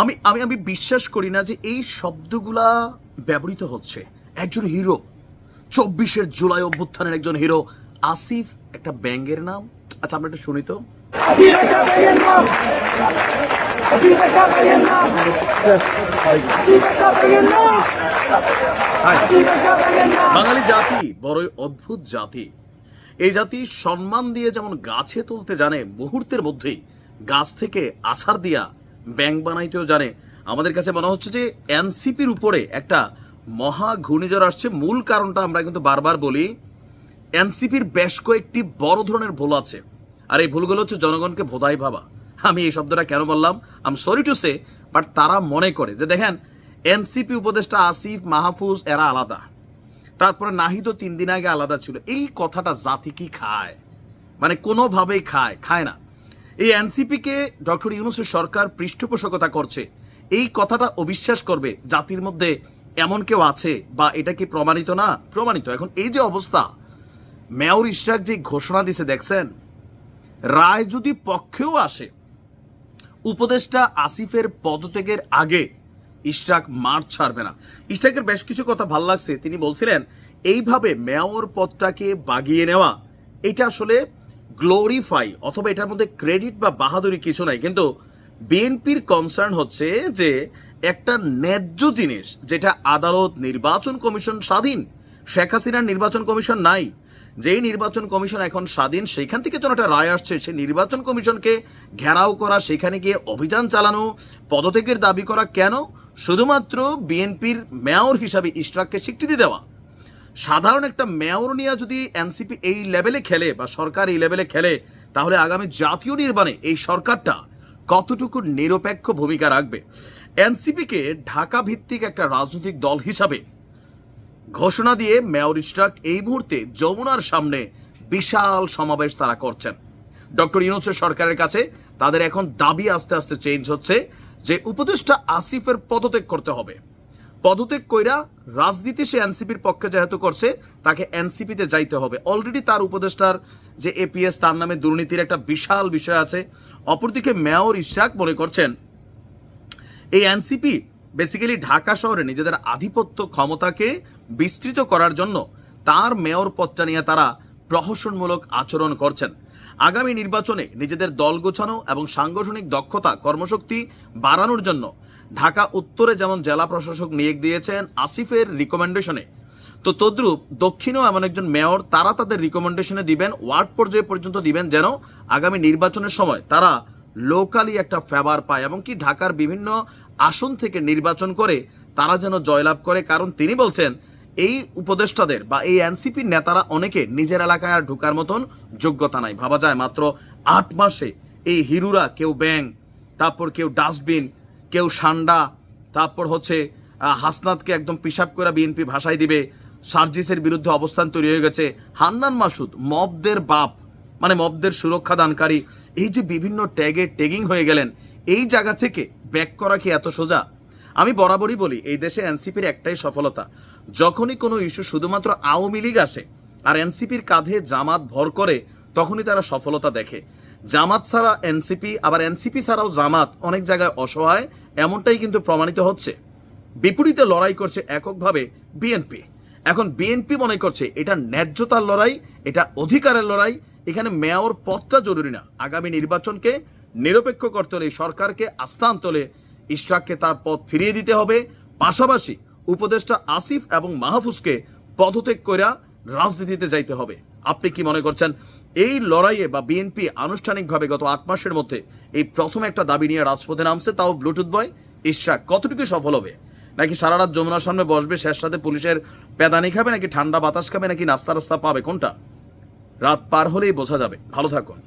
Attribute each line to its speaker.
Speaker 1: আমি আমি আমি বিশ্বাস করি না যে এই শব্দগুলা ব্যবহৃত হচ্ছে। একজন হিরো, চব্বিশের জুলাই অভ্যুত্থানের একজন হিরো, আসিফ, একটা ব্যাঙ্গের নাম। আচ্ছা আমরা একটু শুনি তো। বাঙালি জাতি, বড়ই অদ্ভুত জাতি। এই জাতি সম্মান দিয়ে যেমন গাছে তুলতে জানে, মুহূর্তের মধ্যেই গাছ থেকে আছাড় দিয়া ব্যাংক বানাইতেও জানে। আমাদের কাছে মনে হচ্ছে যে এনসিপির উপরে একটা মহা ঘূর্ণিঝড় আসছে। মূল কারণটা আমরা কিন্তু বারবার বলি, এনসিপির বেশ কয়েকটি বড় ধরনের ভুল আছে। আর এই ভুলগুলো হচ্ছে জনগণকে ভোদাই ভাবা। আমি এই শব্দটা কেন বললাম? I'm sorry to say but তারা মনে করে যে দেখেন, এনসিপি উপদেষ্টা আসিফ মাহফুজ, এরা আলাদা। তারপরে নাহিদ তিন দিন আগে আলাদা ছিল। এই কথাটা জাতি কি খায়? মানে কোনোভাবেই খায় খায় না। এই এনসিপিকে ডক্টর ইউনুসের সরকার পৃষ্ঠপোষকতা করছে। এই কথাটা অবিশ্বাস করবে জাতির মধ্যে এমন কেউ আছে বা এটা কি প্রমাণিত না? প্রমাণিত। এখন এই যে অবস্থা, মেয়র ইশরাক যে ঘোষণা দিছে, দেখছেন? রায় যদি পক্ষেও আসে, উপদেষ্টা আসিফের পদত্যাগের আগে ইশরাক মাঠ ছাড়বে না। ইশরাকের বেশ কিছু কথা ভালো লাগছে। তিনি বলছিলেন, এইভাবে মেয়র পদটাকে বাগিয়ে নেওয়া, এটা আসলে গ্লোরিফাই অথবা এটার মধ্যে ক্রেডিট বা বাহাদুরি কিছু নাই। কিন্তু বিএনপির কনসার্ন হচ্ছে যে একটা ন্যায্য জিনিস যেটা আদালত, নির্বাচন কমিশন স্বাধীন, শেখ হাসিনার নির্বাচন কমিশন নাই। যেই নির্বাচন কমিশন এখন স্বাধীন সেখান থেকে যেন একটা রায় আসছে, সেই নির্বাচন কমিশনকে ঘেরাও করা, সেখানে গিয়ে অভিযান চালানো, পদত্যাগের দাবি করা কেন? শুধুমাত্র বিএনপির মেয়র হিসাবে ইশরাককে স্বীকৃতি দেওয়া। সাধারণ একটা মেয়র নিয়ে যদি এনসিপি এই লেভেলে খেলে বা সরকার এই লেভেলে খেলে, তাহলে আগামী জাতীয় নির্মাণে এই সরকারটা কতটুকু নিরপেক্ষ ভূমিকা রাখবে? এনসিপিকে ঢাকা ভিত্তিক একটা রাজনৈতিক দল হিসাবে ঘোষণা দিয়ে মেয়র ইশরাক এই মুহূর্তে যমুনার সামনে বিশাল সমাবেশ তারা করছেন। ডক্টর ইউনুসের সরকারের কাছে তাদের এখন দাবি আস্তে আস্তে চেঞ্জ হচ্ছে যে উপদেষ্টা আসিফের পদত্যাগ করতে হবে। পদত্যাগ কইরা রাজনীতি সে এনসিপির পক্ষে যেহেতু করছে, তাকে এনসিপিতে যাইতে হবে। অলরেডি তার উপদেষ্টার যে এপিএস, তার নামে দুর্নীতির একটা বিশাল বিষয় আছে। অপরদিকে মেয়র ইশাক মনে করছেন, এই এনসিপি বেসিক্যালি ঢাকা শহরে নিজেদের আধিপত্য ক্ষমতাকে বিস্তৃত করার জন্য তার মেয়র পদটা নিয়ে তারা প্রহসনমূলক আচরণ করছেন। আগামী নির্বাচনে নিজেদের দল গোছানো এবং সাংগঠনিক দক্ষতা, কর্মশক্তি বাড়ানোর জন্য ঢাকা উত্তরে যেমন জেলা প্রশাসক নিয়োগ দিয়েছেন আসিফের রিকমেন্ডেশনে তো তদ্রুপ দক্ষিণেও এমন একজন মেয়র তারা তাদের রিকমেন্ডেশনে দিবেন, ওয়ার্ড পর্যায়ে পর্যন্ত দিবেন যেন আগামী নির্বাচনের সময় তারা লোকালি একটা ফেভার পায় এবং কি ঢাকার বিভিন্ন আসন থেকে নির্বাচন করে তারা যেন জয়লাভ করে। কারণ তিনি বলছেন, এই উপদেষ্টাদের বা এই এনসিপির নেতারা অনেকে নিজের এলাকায় আর ঢোকার মতন যোগ্যতা নাই। ভাবা যায় মাত্র আট মাসে এই হিরুরা কেউ ব্যাং তারপর কেউ ডাস্টবিন কেউ সান্ডা, তারপর হচ্ছে হাসনাতকে একদম পিসাব করে বিএনপি ভাষায় দিবে। সার্জিসের বিরুদ্ধে অবস্থান তৈরি হয়ে গেছে। হান্নান মাসুদ, মবদের বাপ মানে মবদের সুরক্ষা দানকারী, এই যে বিভিন্ন ট্যাগে ট্যাগিং হয়ে গেলেন, এই জায়গা থেকে ব্যাক করা কি এত সোজা? আমি বরাবরই বলি, এই দেশে এনসিপির একটাই সফলতা, যখনই কোনো ইস্যু শুধুমাত্র আওয়ামী লীগ আসে আর এনসিপির কাঁধে জামাত ভর করে, তখনই তারা সফলতা দেখে। জামাত ছাড়া এনসিপি আবার এনসিপি ছাড়াও জামাত অনেক জায়গায় অসহায় এমনটাই কিন্তু প্রমাণিত হচ্ছে। বিপরীতে লড়াই করছে এককভাবে বিএনপি। এখন বিএনপি মনে করছে, এটা ন্যায্যতার লড়াই, এটা অধিকারের লড়াই, এখানে মেয়র পদটা জরুরি না। আগামী নির্বাচনকে নিরপেক্ষ করতে হলে সরকারকে আস্থান তোলে, ইশরাককে তার পদ ফিরিয়ে দিতে হবে। পাশাপাশি উপদেষ্টা আসিফ এবং মাহফুজকে পদত্যাগ কইরা রাজনীতিতে যাইতে হবে। আপনি কি মনে করছেন এই লড়াইয়ে বা বিএনপি আনুষ্ঠানিকভাবে গত আট মাসের মধ্যে এই প্রথম একটা দাবি নিয়ে রাজপথে নামছে, তাও ব্লুটুথ বয় ইশাক কতটুকু সফল হবে? নাকি সারা রাত যমুনার সামনে বসবে, শেষ রাতে পুলিশের পেদানি খাবে, নাকি ঠান্ডা বাতাস খাবে, নাকি নাস্তা রাস্তা পাবে? কোনটা? রাত পার হলেই বোঝা যাবে। ভালো থাকুন।